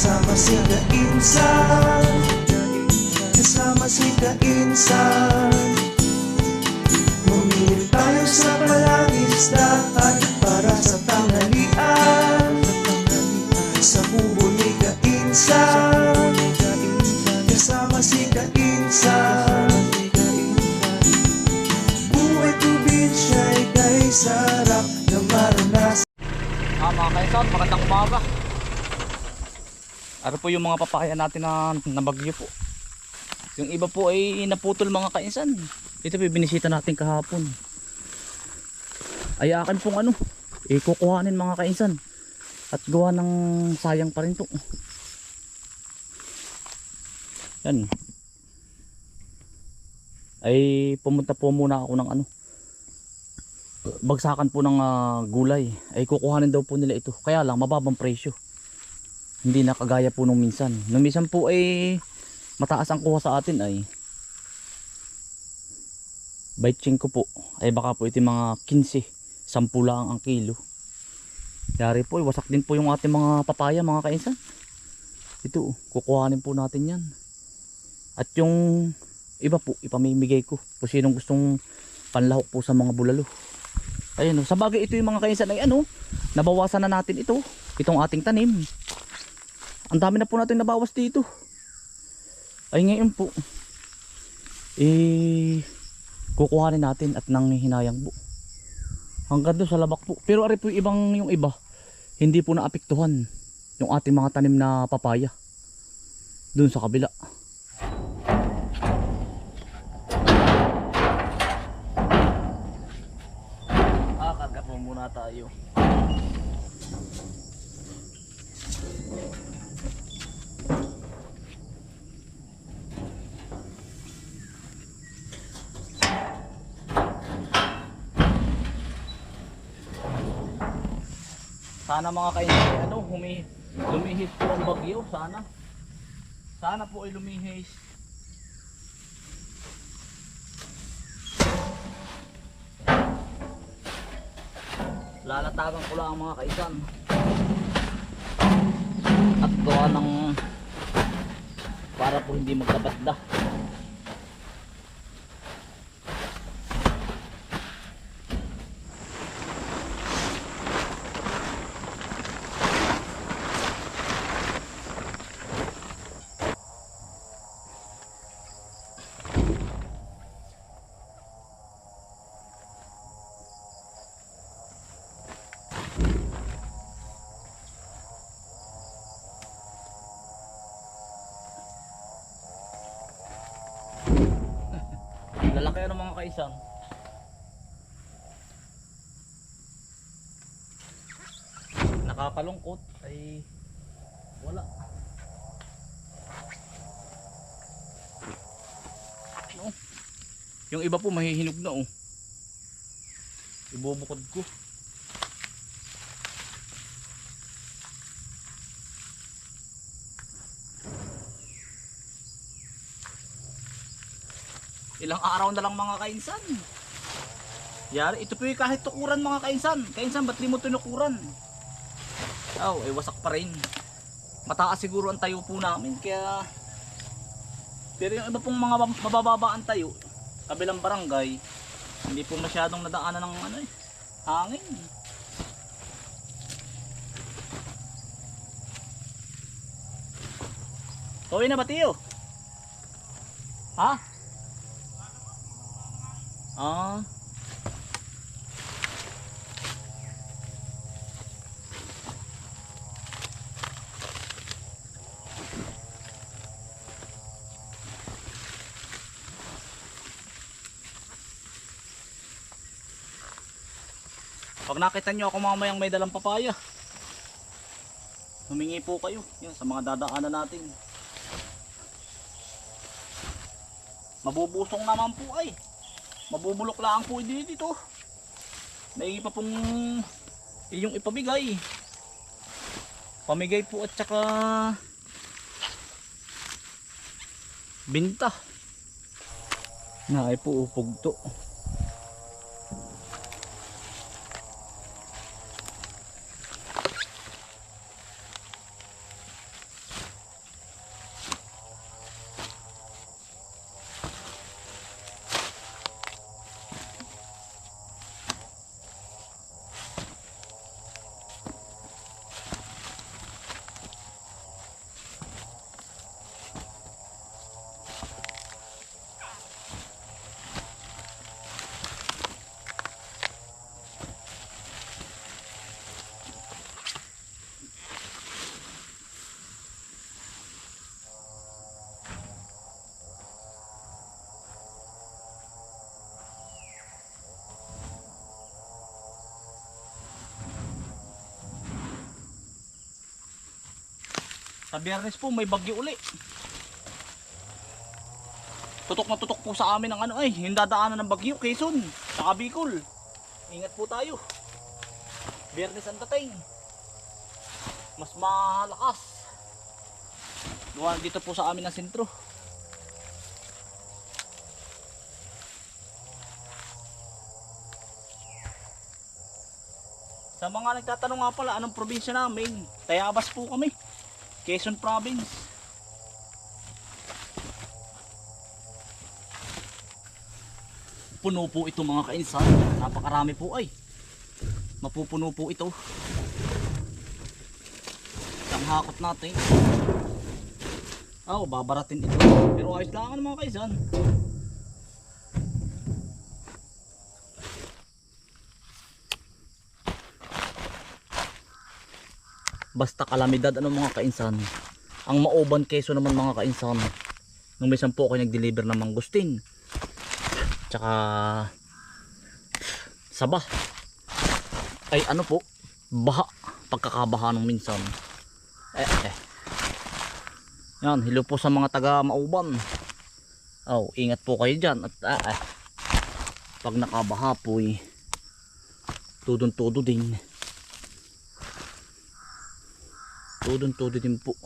Kasama si Kainsan. Kasama si Kainsan. Bumili tayo sa palangisdaan Para sa tanghalian. Sa kubo ni Kainsan. Kasama si Kainsan. Buhay probinsya'y kay sarap na maranasan. Ah, mga kaisan, magandang umaga. Ano po yung mga papaya natin na nabagyo po. Yung iba po ay naputol mga kainsan. Ito po binisita natin kahapon. Ay akin pong ano, eh kukuhanin mga kainsan. At gawa ng sayang pa rin po. Yan. Ay pumunta po muna ako ng ano, bagsakan po ng ah, gulay ay kukuhanin daw po nila ito kaya lang mababang presyo hindi na kagaya po nung minsan. Nung minsan po ay mataas ang kuha sa atin ay bite ko po. Ay baka po ito mga 15 10 lang ang kilo. Yari po wasak din po yung ating mga papaya mga kainsan. Ito kukuhanin po natin yan. At yung iba po ipamimigay ko kung sinong gustong panlahok po sa mga bulalo. Ayun, oh. sa bagay ito yung mga kainsan ay ano, nabawasan na natin ito, itong ating tanim. Ang dami na po natin nabawas dito. Ay ngayon po, eh, kukuhanin natin at nang po. Hanggang doon sa labak po. Pero ari po ibang yung iba, hindi po naapektuhan yung ating mga tanim na papaya. Doon sa kabila. Ah, karga po muna tayo. Sana mga kainan ano, humi, lumihis po ang bagyo, sana. Sana po ay lumihis. lalatagan ko lang ang mga kaisan at gawa ng para po hindi magkabasda lalaki ano mga kaisan nakakalungkot. Ay wala. No? yung iba po mahihinog na oh. Ibubukod ko ilang araw na lang mga kainsan Yari, ito po yung kahit tukuran mga kainsan. Kainsan, ba't di mo tinukuran? Oh, eh wasak pa rin. Mataas siguro ang tayo po namin, kaya... Pero yung iba pong mga mab- mabababa ang tayo, kabilang barangay, hindi po masyadong nadaanan ng ano eh, hangin. Tuwi na ba tiyo? Ha? Ah. Pag nakita nyo ako mamayang may dalang papaya, humingi po kayo yan, sa mga dadaanan natin. Mabubusong naman po ay. Mabubulok lang po dito. May pa pong iyong ipabigay. Pamigay po at saka binta. Na ay po upog to. Sa biyernes po may bagyo uli. Tutok na tutok po sa amin ang ano ay, yung dadaanan ng bagyo, Quezon, saka Bicol. Ingat po tayo. Biyernes ang dating. Mas malakas. Gawa dito po sa amin ang sentro. Sa mga nagtatanong nga pala, anong probinsya namin? Tayabas po kami. Quezon Province. Puno po ito mga kainsan. Napakarami po ay. Mapupuno po ito. Isang hakot natin. Oh, babaratin ito. Pero ayos lang mga kaisan. Basta kalamidad ano mga kainsan. Ang mauban keso naman mga kainsan. Nung may sampo ako nag-deliver ng mangustin. Tsaka saba. Ay ano po, baha. Pagkakabaha nung minsan. Eh eh. Yan, hello po sa mga taga mauban. Oh, ingat po kayo dyan. At ah, eh. Pag nakabaha po eh. Tudon-tudo din. Tudon-tudo din po.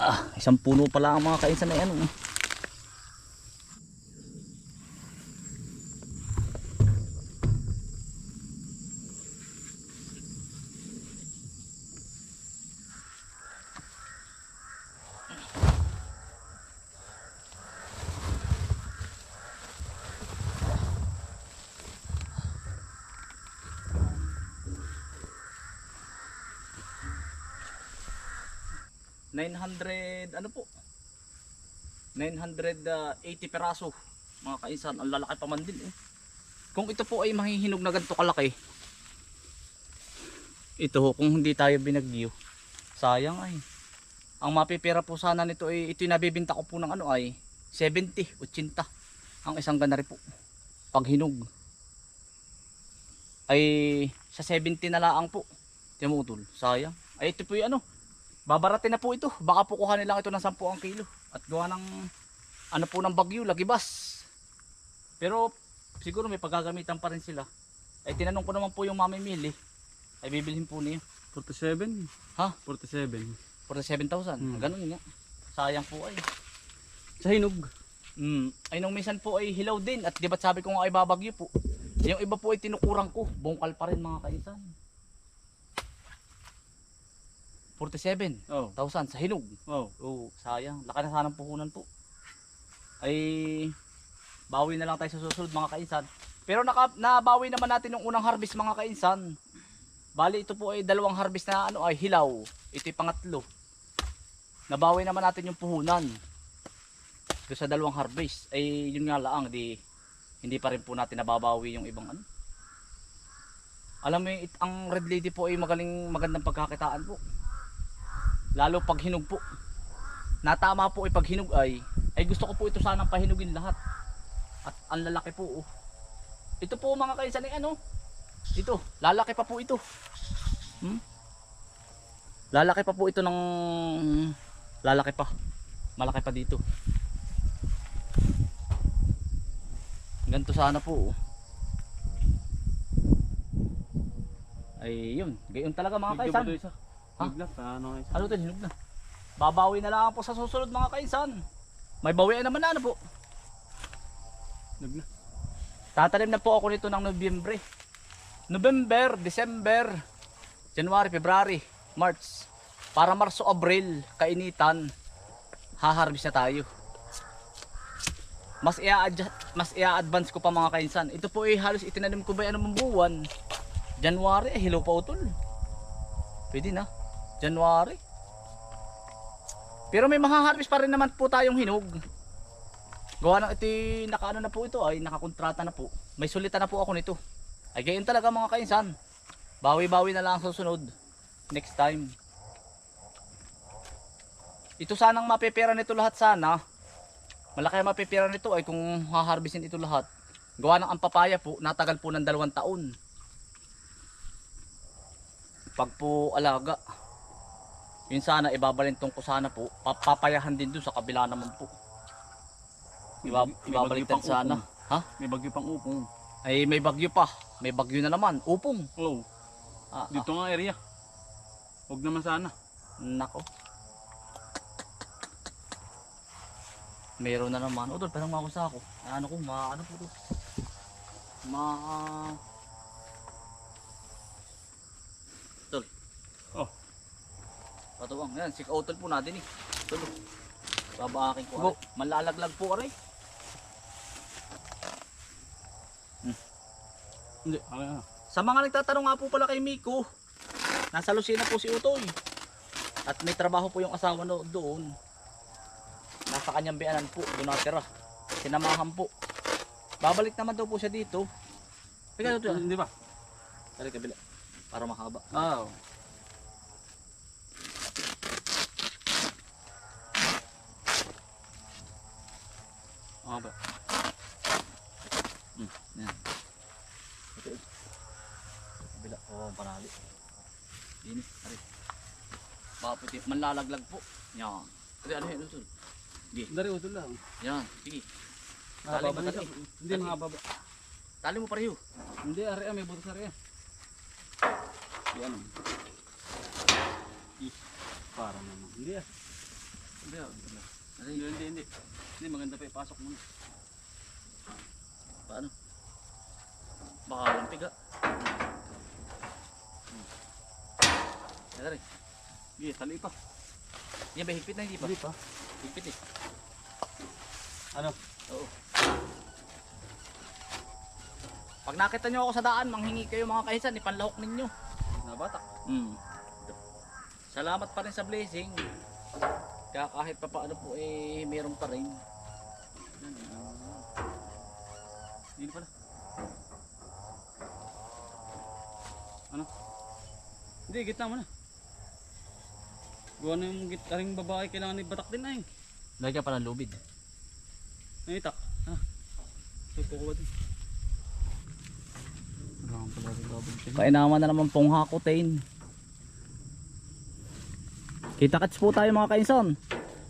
Ah, isang puno pala ang mga kainsan na yan. oh. Nine hundred ano po? 980 peraso. Mga kainsan ang lalaki pa man din eh. kung ito po ay mahihinog na ganito kalaki ito ho, kung hindi tayo binagyo sayang ay. Ang mapipira po sana nito ay ito yung nabibinta ko po ng ano ay 70, 80 ang isang ganari po pag hinog ay sa 70 na laang po timutol sayang. Ay ito po yung ano babaratin na po ito. Baka po kuhanin lang ito ng 10 ang kilo. At gawa ng ano po ng bagyo lagibas. Pero siguro may paggagamitan pa rin sila. Ay tinanong ko naman po yung mamimili ay bibilhin po niya. 47. Ha? 47. 47,000 Hmm. ganun nga. Sayang po ay. Sa hinog. mm, ay nung minsan po ay hilaw din. At di ba't sabi ko nga ay babagyo po. Yung iba po ay tinukurang ko. Bungkal pa rin mga kaisan 47,000 Oh. sa hinog Oh. Oo, sayang. Laki na sana ng puhunan po. Ay, bawi na lang tayo sa susunod mga kainsan. Pero naka, nabawi naman natin yung unang harvest mga kainsan. Bali, ito po ay dalawang harvest na ano ay hilaw. Ito yung pangatlo. Nabawi naman natin yung puhunan. Doon sa dalawang harvest. Ay, yun nga lang, di, hindi pa rin po natin nababawi yung ibang ano. Alam mo yung it- ang red lady po ay magaling magandang pagkakitaan po. Lalo pag hinog po. Natama po ay pag hinog ay ay gusto ko po ito sanang pahinugin lahat. At ang lalaki po oh. Ito po mga kaisan ay ano? Ito, lalaki pa po ito. Hmm? Lalaki pa po ito ng lalaki pa. Malaki pa dito. Ganito sana po. oh. Ay yun, gayon talaga mga kaisan. Ha? Hinog lang. Paano isa? Ano hinog na. Babawi na lang po sa susunod mga kaisan. May bawian naman na ano po. Hinog na. Tatanim na po ako nito ng Nobyembre. November, December, January, February, March. Para Marso, Abril, kainitan, haharvest na tayo. Mas i-adjust, mas i-advance ko pa mga kainsan. Ito po ay halos itinanim ko ba yan ng buwan. January, eh, hilaw pa utol. Pwede na. January. Pero may mahaharvest pa rin naman po tayong hinog. Gawa ng ito nakaano na po ito ay nakakontrata na po. May sulitan na po ako nito. Ay gayon talaga mga kainsan. Bawi-bawi na lang ang susunod. next time. Ito sanang mapipira nito lahat sana. Malaki ang mapipira nito ay kung haharbisin ito lahat. Gawa ng ampapaya po, natagal po ng dalawang taon. Pag po alaga, yun sana ibabalintong ko sana po, papapayahan din doon sa kabila naman po. Iba, pang sana. Ha? May bagyo pang upong. Ay may bagyo pa. May bagyo na naman. Upong. Oh, Ah, dito nga area. Huwag naman sana. Nako. Meron na naman. O, doon, parang makusa ako. Ano ko, ma, ano po to? Ma... Tol. Oh. Patuwang. Yan, sik outol po natin eh. Tulo. Babaakin ko. Aray. Malalaglag po aray. Hindi, okay na. Sa mga nagtatanong nga po pala kay Miko, nasa Lucena po si Utoy. At may trabaho po yung asawa no, doon. Nasa kanyang biyanan po, doon natira. Sinamahan po. Babalik naman daw po siya dito. Teka, ito. Hindi ba? Tari kabila. Para mahaba. Oo. Oh. Ba? Hmm, yan. Ito. Kabila. Oo, oh, panali. Ini, tari. Baka puti. Manlalaglag po. Yan. Tari, ano yun? Ito. Sige. Dari utol lang. Yan. Sige. Ah, Tali, na tali. Hindi baba. Tali mo pareho. Hindi, area may butas area. Yan. Ih, para naman. Hindi ah. Hindi ah. Hindi, hindi, hindi. Hindi, maganda pa ipasok muna. Paano? Baka lampig ah. Hmm. Yan, tari. Sige, tali pa. Yan ba higpit na hindi pa? Hindi pa. Higpit eh. Ano? Oo. Pag nakita nyo ako sa daan, manghingi kayo mga kahisan, ipanlahok ninyo. Nabatak. Hmm. Salamat pa rin sa blessing. Kaya kahit pa paano po eh, meron pa rin. Yan. ah. Hindi pala. Ano? Hindi, gitna mo na. Gawa na yung gitaring babae, kailangan ibatak din na eh. Lagyan pa ng lubid. Naitak. Ha? Ito kukuha din. Kailangan pala rin siya. Kainaman na naman pong hakutin. Kita-kits po tayo mga kainsan.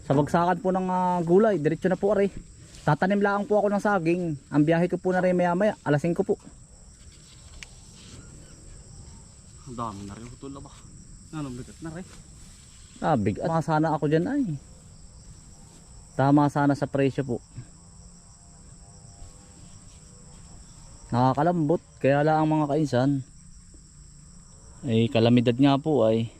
Sa bagsakan po ng ah, gulay, diretso na po ari. Tatanim lang po ako ng saging. Ang biyahe ko po na rin maya maya, alas 5 po. Ang dami na rin utol na ba? Ano, bigat na rin. Ah, big at sana ako dyan ay. Tama sana sa presyo po. Nakakalambot, kaya lang ang mga kainsan. Eh, kalamidad nga po ay.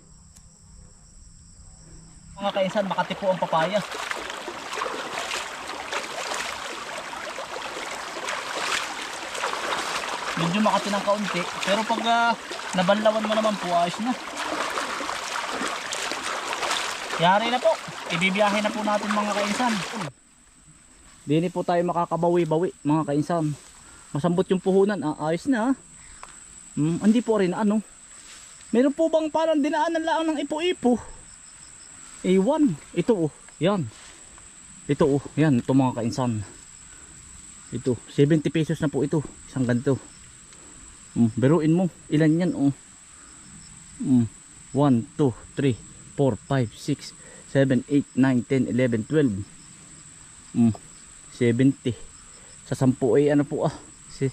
Mga kainsan, makati po ang papaya. Medyo makati ng kaunti, pero pag ah, nabanlawan mo naman po, ayos na. Yari na po. Ibibiyahe na po natin mga kainsan. Dini po tayo makakabawi-bawi mga kainsan. Masambot yung puhunan. Ah, ayos na. ah. Hmm, hindi po rin ano. Meron po bang parang dinaanan lang ng ipo-ipo? A1. Ito oh. Yan. Ito oh. Yan. Ito mga kainsan. Ito. 70 pesos na po ito. Isang ganito. Hmm, beruin mo. Ilan yan oh. Hmm. 1, 2, 3, 4, 5, 6, 7, 8, 9, 10, 11, 12. Mm, 70. Sa 10 ay ano po ah. Si,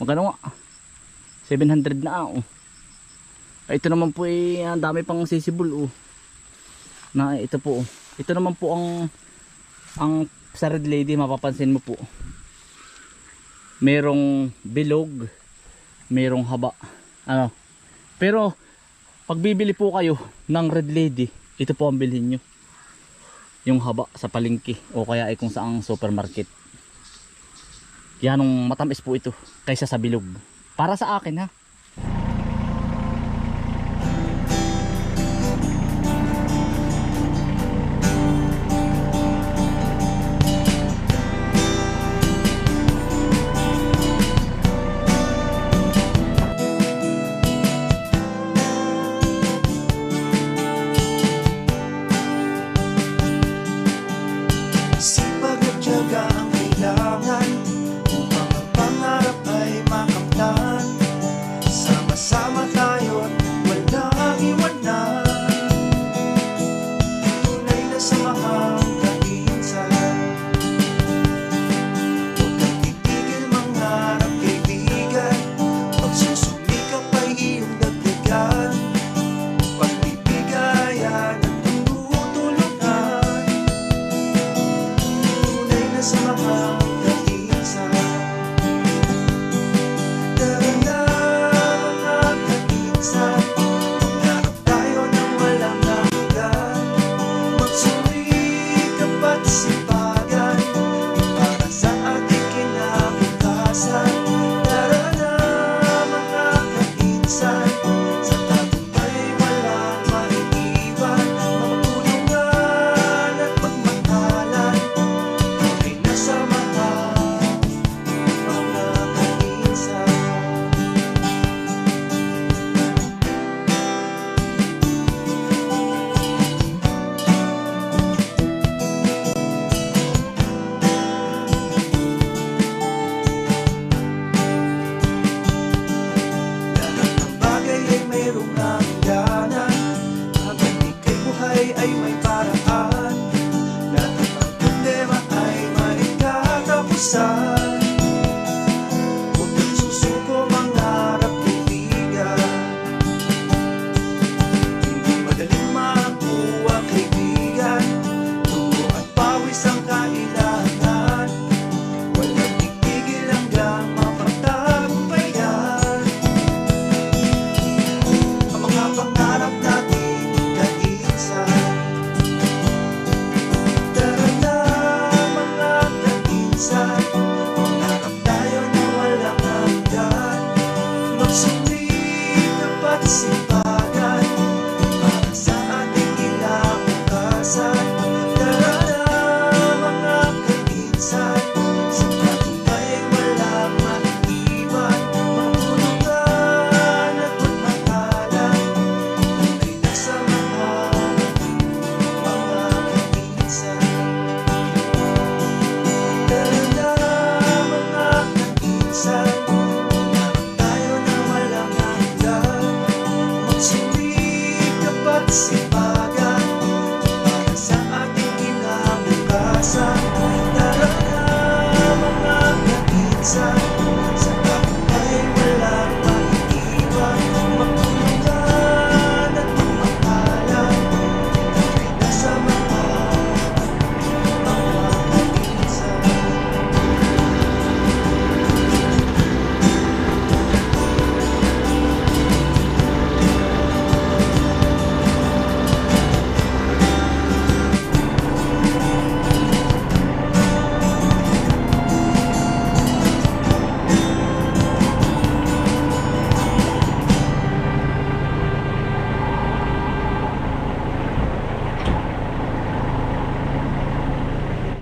magkano nga? 700 na ah. Oh. Ito naman po ay ang dami pang sisibol oh. Na ito po. Ito naman po ang ang sa red lady mapapansin mo po. Merong bilog, merong haba. Ano? Pero pag bibili po kayo ng red lady, ito po ang bilhin nyo. Yung haba sa palengke o kaya ay kung saang supermarket. Yanong matamis po ito kaysa sa bilog. Para sa akin ha.